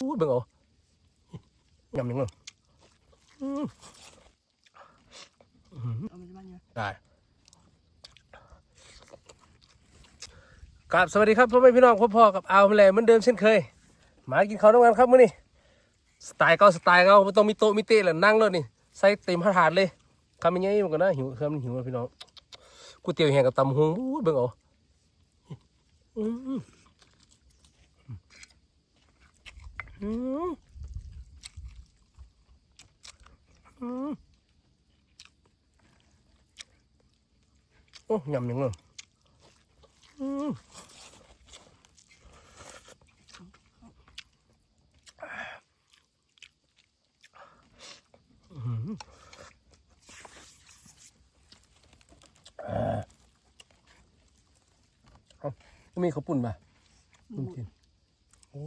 อู้เบิ่งเอายำยังไงอืมเอามันจะบ้านเนี่ยได้กราบสวัสดีครับพ่อแม่พี่น้องพ่อพ่อกับอาวแหลเหมือนเดิมเช่นเคย มากินข้าวด้วยกันครับมื้อนี้สไตล์เก่าสไตล์เก่าไม่ต้องมีโต๊ะมีเตะแหละนั่งเลยนี่ใส่เต็มถาดเลยคำยังไงมันก็น่าหิวเครื่องมันหิวแล้วพี่น้องก๋วยเตี๋ยวแห้งกับตำหงอู้เบิ่งเอา อืมอืมอืมโอ้ยำยังเลยอืมมีข้าวปุ่นป่ะหมูกินโอ้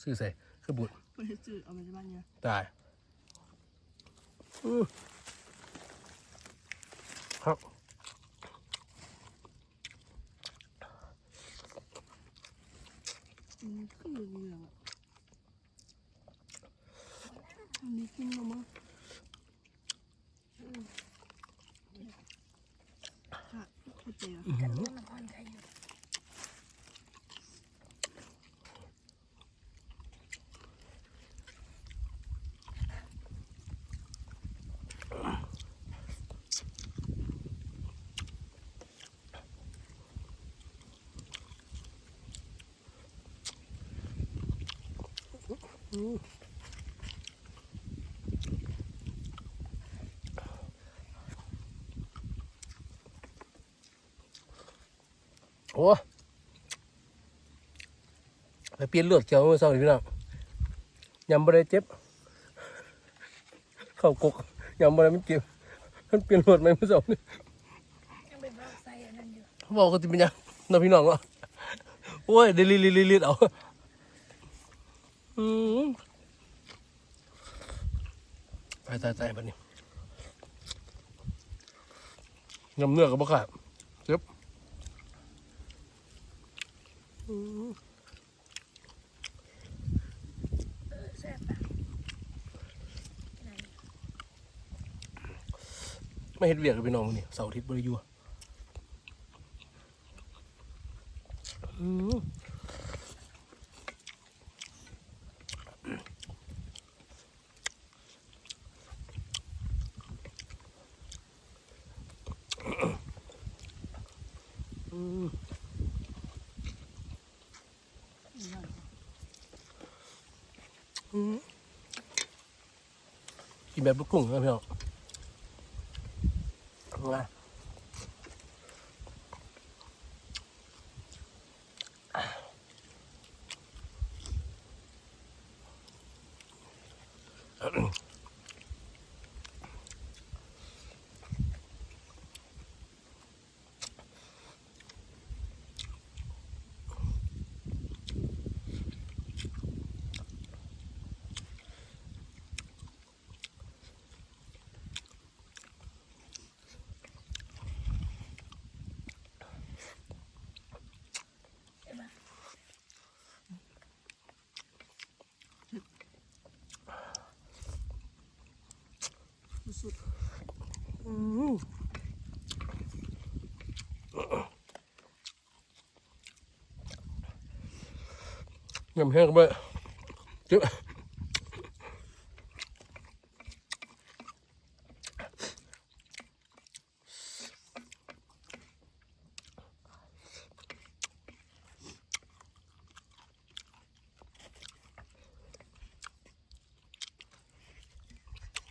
ซื้อใส่ คือบุตรคนที่จืดเอามันจะบ้านเนี่ยได้อื้อครับอืมขึ้นเหลืองๆอะอันนี้กินแล้วมั้งอืมค่ะเข้าใจอะอื้อหือ โอ้ไปเปลี่ยนเลือดเจียวเมื่อเช้านี้พี่น้องยำบะได้เจ็บ เข้ากกยำบะได้มันเจ็บมันเปลี่ยนเลือดไหมเมื่อเช้านี้ยังเป็นบ้าไซอันนั้นอยู่เขาบอกก็จะเป็นยังน้องพี่น้องเนาะโอ้ยเดลิลิลิลิเอาอืม ตายตายตายบัดนี้ยำเนื้อกับบ่ขาดเจ็บอืมเออแซ่บปะไหนไม่เห็นเวียกกับพี่น้องนี่เสาร์อาทิตย์บริยูอืม กินแบบลูกกุ้งนะพี่น้องมาอืมด อืม ยำแห้งไปเจ๊บ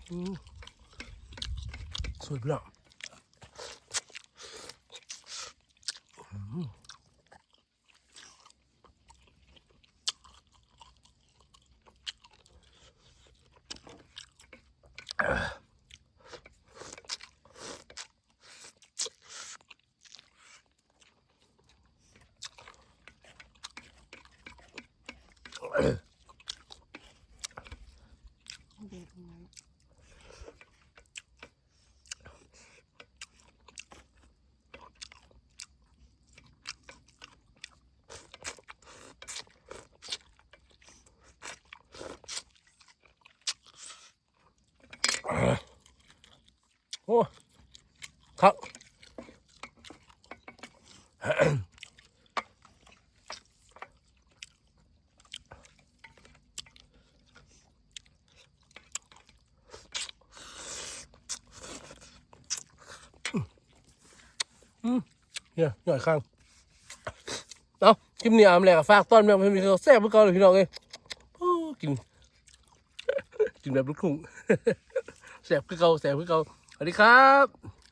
อืมสวยพี่น้อ เด็กนั้นโอ้ครับ อืมเนี่ยหน่อยข้างเอาคลิปนี้อามแหลกฝากต้อนแม่พี่เขาแซ่บเมื่อก่อนเลยพี่น้องเอ้ยกิน กินแบบลูกทุ่งแซ่บคือเก่าแซ่บคือเก่าสวัสดีครับ